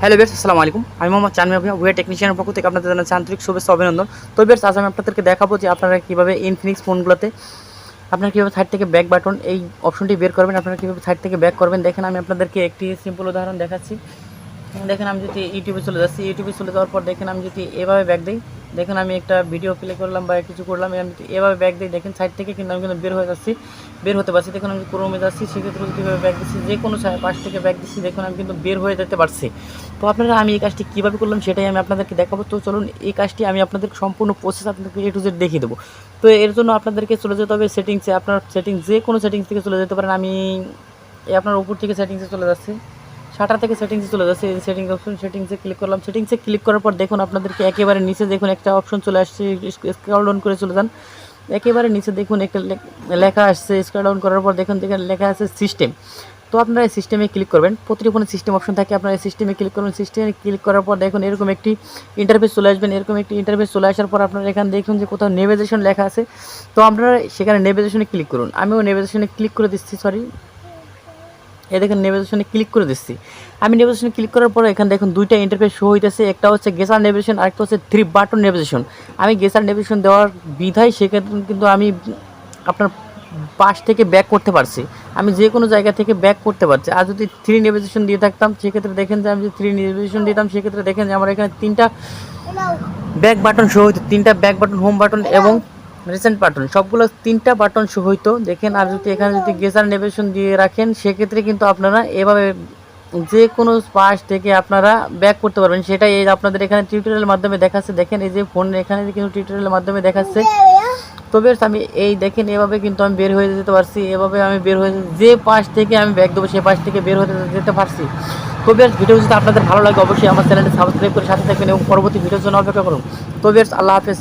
Hello বেশ, আসসালামু আলাইকুম। আমি মোহাম্মদ চানমি ওয়ে টেকনিশিয়ানের পক্ষ থেকে আপনাদের জানাচ্ছি আন্তরিক শুভেচ্ছা, অভিনন্দন। তো বেশ, আজ আমি আপনাদেরকে দেখাবো যে আপনারা কীভাবে ইনফিনিক্স ফোনগুলোতে আপনারা কীভাবে সাইড থেকে ব্যাক বাটন এই অপশনটি বের করবেন, আপনারা কীভাবে সাইড থেকে ব্যাক করবেন। দেখেন, আমি আপনাদেরকে একটি সিম্পল উদাহরণ দেখাচ্ছি। দেখেন, আমি যদি ইউটিউবে চলে যাচ্ছি ইউটিউবে চলে যাওয়ার পর দেখেন, আমি যদি এভাবে ব্যাক দিই দেখেন, আমি একটা ভিডিও প্লে করলাম বা কিছু করলাম, আমি এভাবে ব্যাগ দিই দেখেন সাইড থেকে কিন্তু আমি কিন্তু বের হয়ে যাচ্ছি, বের হতে পারছি। দেখুন, আমি ক্রমে যাচ্ছি, সেক্ষেত্রে যদি ব্যাক দিচ্ছি, যে কোনো পাশ থেকে ব্যাগ দিচ্ছি, দেখুন, আমি কিন্তু বের হয়ে যেতে পারছি। তো আপনারা, আমি এই কাজটি কীভাবে করলাম সেটাই আমি আপনাদেরকে দেখাবো। তো চলুন, এই কাজটি আমি আপনাদের সম্পূর্ণ প্রসেস আপনাদেরকে এ টু জেড দেখিয়ে দেবো। তো এর জন্য আপনাদেরকে চলে যেতে হবে সেটিংসে আপনার সেটিংস যে কোনো সেটিংস থেকে চলে যেতে পারেন। আমি আপনার উপর থেকে সেটিংসে চলে যাচ্ছি। শাটার থেকে সেটিংসে চলে যাচ্ছে সেটিংস অপশন সেটিংসে ক্লিক করলাম। সেটিংসে ক্লিক করার পর দেখুন আপনাদেরকে একেবারে নিচে দেখুন একটা অপশন চলে আসছে স্ক্রল ডাউন করে চলে যান। একেবারে নিচে দেখুন একটা লেখা আসছে স্ক্রল ডাউন করার পর দেখুন দেখেন লেখা আছে সিস্টেম তো আপনারা এই সিস্টেমে ক্লিক করবেন। প্রতিটি ফোনে সিস্টেম অপশন থাকে, আপনারা এই সিস্টেমে ক্লিক করবেন। সিস্টেমে ক্লিক করার পর দেখুন এরকম একটি ইন্টারফেস চলে আসবেন, এরকম একটি ইন্টারফেস চলে আসার পর আপনারা এখানে দেখুন যে কোথাও নেভিগেশন লেখা আছে। তো আপনারা সেখানে নেভিগেশনে ক্লিক করুন। আমিও নেভিগেশনে ক্লিক করে দিচ্ছি সরি এ দেখেন নেভিগেশনে ক্লিক করে দিচ্ছি। আমি নেভিগেশনে ক্লিক করার পরে এখানে দেখুন দুইটা ইন্টারফেস শো হইতেছে, একটা হচ্ছে গেসার নেভিগেশন আরেকটা হচ্ছে থ্রি বাটন নেভিগেশন আমি গেসার নেভিগেশন দেওয়ার বিধায় সেক্ষেত্রে কিন্তু আমি আপনার পাশ থেকে ব্যাক করতে পারছি। আমি যে কোনো জায়গা থেকে ব্যাক করতে পারছি। আর যদি থ্রি নেভিগেশন দিয়ে থাকতাম, সেক্ষেত্রে দেখেন যে আমি যদি থ্রি নেভিগেশন দিতাম, সেক্ষেত্রে দেখেন যে আমার এখানে তিনটা ব্যাক বাটন শো হইতো। তিনটা ব্যাক বাটন হোম বাটন এবং রিসেন্ট বাটন সবগুলো তিনটা বাটন শো হইতো দেখেন, আর যদি এখানে যদি গেসার নেভিগেশন দিয়ে রাখেন, সেক্ষেত্রে কিন্তু আপনারা এভাবে যে কোনো পাশ থেকে আপনারা ব্যাক করতে পারবেন। সেটাই এই আপনাদের এখানে টিউটোরিয়ালের মাধ্যমে দেখাচ্ছে। দেখেন, এই যে ফোন এখানে কিন্তু টিউটোরিয়ালের মাধ্যমে দেখাচ্ছে। তো বেশ, আমি এই দেখেন, এভাবে কিন্তু আমি বের হয়ে যেতে পারছি। এভাবে আমি বের হয়ে যে পাশ থেকে আমি ব্যাগ দেবো, সেই পাশ থেকে বের হতে যেতে পারছি। তো ভিডিও যদি আপনাদের ভালো লাগে, অবশ্যই আমার চ্যানেলটি সাবস্ক্রাইব করে সাথে থাকবেন এবং পরবর্তী ভিডিওর জন্য অপেক্ষা করুন। তো বেশ, আল্লাহ হাফেজ।